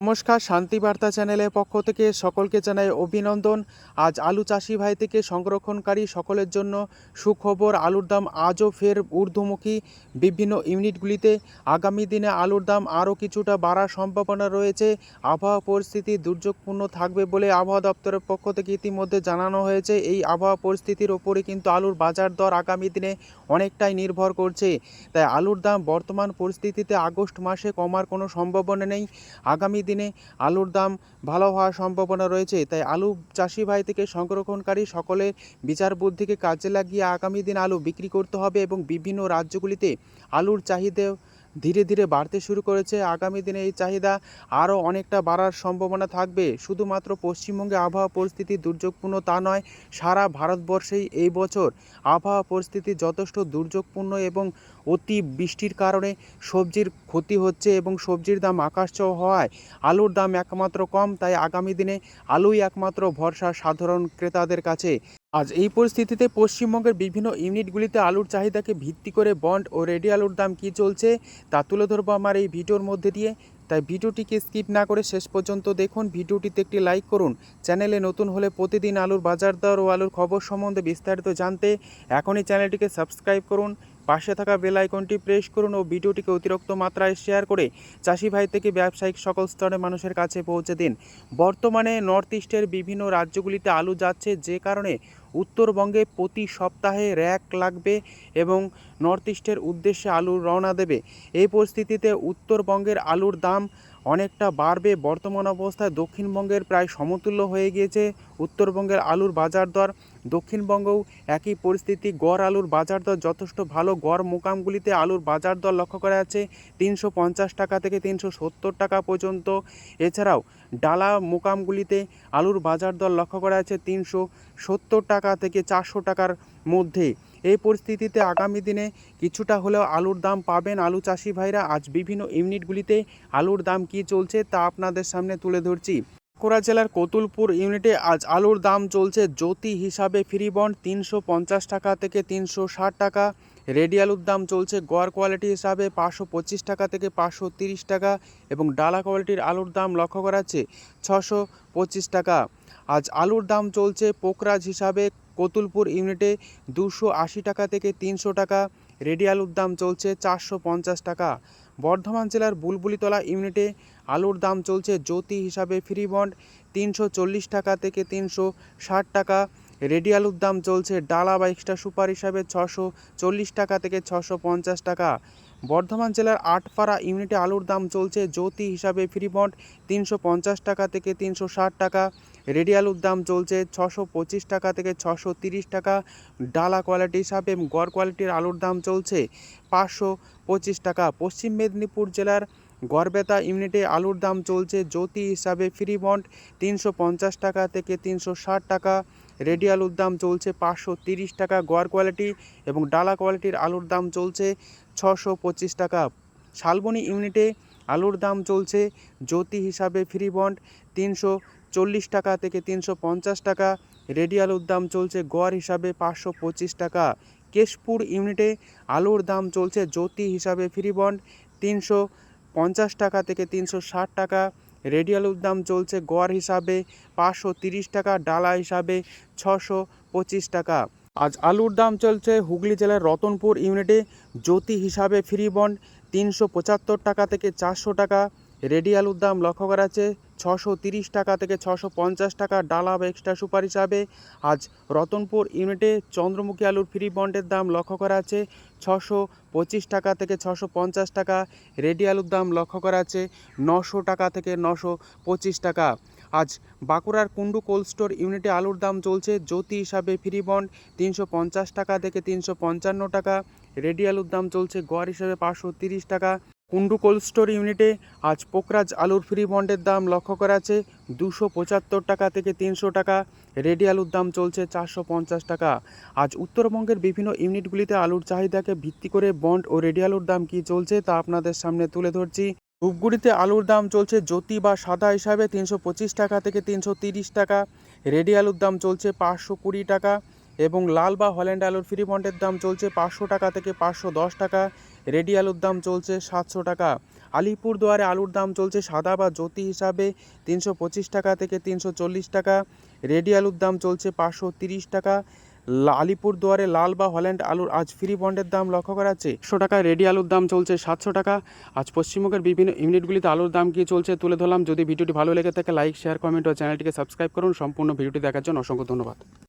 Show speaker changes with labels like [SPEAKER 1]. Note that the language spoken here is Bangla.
[SPEAKER 1] নমস্কার, শান্তি বার্তা চ্যানেলের পক্ষ থেকে সকলকে জানাই অভিনন্দন। আজ আলু চাষি ভাই থেকে সংরক্ষণকারী সকলের জন্য সুখবর, আলুর দাম আজও ফের ঊর্ধ্বমুখী। বিভিন্ন ইউনিটগুলিতে আগামী দিনে আলুর দাম আরও কিছুটা বাড়ার সম্ভাবনা রয়েছে। আবহাওয়া পরিস্থিতি দুর্যোগপূর্ণ থাকবে বলে আবহাওয়া দপ্তরের পক্ষ থেকে ইতিমধ্যে জানানো হয়েছে। এই আবহাওয়া পরিস্থিতির ওপরে কিন্তু আলুর বাজার দর আগামী দিনে অনেকটাই নির্ভর করছে। তাই আলুর দাম বর্তমান পরিস্থিতিতে আগস্ট মাসে কমার কোনো সম্ভাবনা নেই। আগামী দিনে আলুর দাম ভালো হওয়ার সম্ভাবনা রয়েছে, তাই আলু চাষি ভাই থেকে সংরক্ষণকারী সকলের বিচার বুদ্ধিকে কাজে লাগিয়ে আগামী দিন আলু বিক্রি করতে হবে এবং বিভিন্ন রাজ্যগুলিতে আলুর চাহিদা ধীরে ধীরে বাড়তে শুরু করেছে। আগামী দিনে এই চাহিদা আরও অনেকটা বাড়ার সম্ভাবনা থাকবে। শুধুমাত্র পশ্চিমবঙ্গে আবহাওয়া পরিস্থিতি দুর্যোগপূর্ণ তা নয়, সারা ভারতবর্ষেই এই বছর আবহাওয়া পরিস্থিতি যথেষ্ট দুর্যোগপূর্ণ এবং অতি বৃষ্টির কারণে সবজির ক্ষতি হচ্ছে এবং সবজির দাম আকাশ হওয়ায় আলুর দাম একমাত্র কম, তাই আগামী দিনে আলুই একমাত্র ভরসা সাধারণ ক্রেতাদের কাছে। আজ এই পরিস্থিতিতে পশ্চিমবঙ্গের বিভিন্ন ইউনিটগুলিতে আলুর চাহিদাকে ভিত্তি করে বন্ড ও রেডি আলুর দাম কী চলছে, তা তুলে ধরবো আমার এই ভিডিওর মধ্যে দিয়ে। তাই ভিডিওটিকে স্কিপ না করে শেষ পর্যন্ত দেখুন, ভিডিওটিতে একটি লাইক করুন। চ্যানেলে নতুন হলে প্রতিদিন আলুর বাজার দর ও আলুর খবর সম্বন্ধে বিস্তারিত জানতে এখনই চ্যানেলটিকে সাবস্ক্রাইব করুন। পাশে থাকা বেল আইকনটি প্রেস করুন ও ভিডিওটিকে অতিরিক্ত মাত্রায় শেয়ার করে চাষি ভাই থেকে ব্যবসায়িক সকল স্তরের মানুষের কাছে পৌঁছে দিন। বর্তমানে নর্থ ইস্টের বিভিন্ন রাজ্যগুলিতে আলু যাচ্ছে যে কারণে উত্তরবঙ্গে প্রতি সপ্তাহে র্যাক লাগবে এবং নর্থ ইস্টের উদ্দেশ্যে আলু রওনা দেবে। এই পরিস্থিতিতে উত্তরবঙ্গের আলুর দাম অনেকটা বাড়বে। বর্তমান অবস্থায় দক্ষিণবঙ্গের প্রায় সমতুল্য হয়ে গিয়েছে উত্তরবঙ্গের আলুর বাজার দর। দক্ষিণবঙ্গেও একই পরিস্থিতি। গড় আলুর বাজার দর যথেষ্ট ভালো। গড় মোকামগুলিতে আলুর বাজার দর লক্ষ্য করা যাচ্ছে তিনশো পঞ্চাশ টাকা থেকে তিনশো সত্তর টাকা পর্যন্ত। এছাড়াও ডালা মোকামগুলিতে আলুর বাজার দর লক্ষ্য করা যাচ্ছে তিনশো সত্তর টাকা থেকে চারশো টাকার মধ্যে। এই পরিস্থিতিতে আগামী দিনে কিছুটা হলেও আলুর দাম পাবেন। আলু চাষি ভাইরা, আজ বিভিন্ন ইউনিটগুলিতে আলুর দাম কী চলছে তা আপনাদের সামনে তুলে ধরছি। বাঁকুড়া জেলার কতুলপুর ইউনিটে আজ আলুর দাম চলছে জ্যোতি হিসাবে ফ্রি বন্ড তিনশো পঞ্চাশ টাকা থেকে তিনশো ষাট টাকা। রেডি আলুর দাম চলছে গড় কোয়ালিটি হিসাবে পাঁচশো পঁচিশ টাকা থেকে পাঁচশো তিরিশ টাকা এবং ডালা কোয়ালিটির আলুর দাম লক্ষ্য করা যাচ্ছে ছশো পঁচিশ টাকা। আজ আলুর দাম চলছে পোকরাজ হিসাবে কতুলপুর ইউনিটে দুশো আশি টাকা থেকে তিনশো টাকা রেডি আলুর দাম চলছে চারশো পঞ্চাশ টাকা। বর্ধমান জেলার বুলবুলিতলা ইউনিটে আলুর দাম চলছে জ্যোতি হিসাবে ফ্রি বন্ড তিনশো চল্লিশ টাকা থেকে তিনশো ষাট টাকা রেডি আলুর দাম চলছে ডালা বা এক্সট্রা সুপার হিসাবে ছশো চল্লিশ টাকা থেকে ছশো পঞ্চাশ টাকা। বর্ধমান জেলার আটপাড়া ইউনিটে আলুর দাম চলছে জ্যোতি হিসাবে ফ্রি বন্ড তিনশো পঞ্চাশ টাকা থেকে তিনশো ষাট টাকা। রেডি আলুর দাম চলছে ছশো পঁচিশ টাকা থেকে ছশো তিরিশ টাকা। ডালা কোয়ালিটি হিসাবে গড় কোয়ালিটির আলুর দাম চলছে পাঁচশো পঁচিশ টাকা। পশ্চিম মেদিনীপুর জেলার গড়বেতা ইউনিটে আলুর দাম চলছে জ্যোতি হিসাবে ফ্রি বন্ড তিনশো পঞ্চাশ টাকা থেকে তিনশো ষাট টাকা। রেডি আলুর দাম চলছে পাঁচশো তিরিশ টাকা গোয়ার কোয়ালিটি এবং ডালা কোয়ালিটির আলুর দাম চলছে ছশো পঁচিশ টাকা। শালবনী ইউনিটে আলুর দাম চলছে জ্যোতি হিসাবে ফ্রি বন্ড তিনশো চল্লিশ টাকা থেকে তিনশো পঞ্চাশ টাকা। রেডি আলুর দাম চলছে গড় হিসাবে পাঁচশো পঁচিশ টাকা। কেশপুর ইউনিটে আলুর দাম চলছে জ্যোতি হিসাবে ফ্রি বন্ড তিনশো পঞ্চাশ টাকা থেকে তিনশো ষাট টাকা। রেডি আলুর দাম চলছে গড় হিসাবে পাঁচশো তিরিশ টাকা, ডালা হিসাবে ছশো পঁচিশ টাকা। আজ আলুর দাম চলছে হুগলি জেলার রতনপুর ইউনিটে। জ্যোতি হিসাবে ফ্রি বন্ড তিনশো পঁচাত্তর টাকা থেকে চারশো টাকা। রেডি আলুর দাম লক্ষ্য করা যাচ্ছে, ছশো তিরিশ টাকা থেকে ছশো পঞ্চাশ টাকা ডালা বা এক্সট্রা সুপার হিসাবে। আজ রতনপুর ইউনিটে চন্দ্রমুখী আলুর ফ্রি বন্ডের দাম লক্ষ্য করা আছে ছশো পঁচিশ টাকা থেকে ছশো পঞ্চাশ টাকা। রেডি আলুর দাম লক্ষ্য করা আছে নশো টাকা থেকে নশো পঁচিশ টাকা। আজ বাঁকুড়ার কুন্ডু কোল্ড স্টোর ইউনিটে আলুর দাম চলছে, জ্যোতি হিসাবে ফ্রি বন্ড তিনশো পঞ্চাশ টাকা থেকে তিনশো পঞ্চান্ন টাকা। রেডি আলুর দাম চলছে গড় হিসাবে পাঁচশো তিরিশ টাকা। কুন্ডু কোল্ড স্টোর ইউনিটে আজ পোকরাজ আলুর ফ্রি বন্ডের দাম লক্ষ্য করা আছে। দুশো পঁচাত্তর টাকা থেকে তিনশো টাকা। রেডি আলুর দাম চলছে চারশো পঞ্চাশ টাকা। আজ উত্তরবঙ্গের বিভিন্ন ইউনিটগুলিতে আলুর চাহিদাকে ভিত্তি করে বন্ড ও রেডি আলুর দাম কী চলছে তা আপনাদের সামনে তুলে ধরছি। ধূপগুড়িতে আলুর দাম চলছে জ্যোতি বা সাদা হিসাবে তিনশো পঁচিশ টাকা থেকে তিনশো টাকা। রেডি আলুর দাম চলছে পাঁচশো কুড়ি টাকা। এবং লাল বা হল্যান্ড আলুর ফ্রি বন্ডের দাম চলছে পাঁচশো টাকা থেকে পাঁচশো দশ টাকা। রেডি আলুর দাম চলছে সাতশো টাকা। আলিপুরদুয়ারে আলুর দাম চলছে সাদা বা জ্যোতি হিসাবে তিনশো পঁচিশ টাকা থেকে তিনশো চল্লিশ টাকা। রেডি আলুর দাম চলছে পাঁচশো তিরিশ টাকা। লা- আলিপুরদুয়ারে লাল বা হল্যান্ড আলুর আজ ফ্রি বন্ডের দাম লক্ষ্য করা যাচ্ছে। একশো টাকা রেডি আলুর দাম চলছে সাতশো টাকা। আজ পশ্চিমবঙ্গের বিভিন্ন ইউনিটগুলিতে আলুর দাম কী চলছে তুলে ধরলাম। যদি ভিডিওটি ভালো লেগে থাকে, লাইক, শেয়ার, কমেন্ট ও চ্যানেলটিকে সাবস্ক্রাইব করুন। সম্পূর্ণ ভিডিওটি দেখার জন্য অসংখ্য ধন্যবাদ।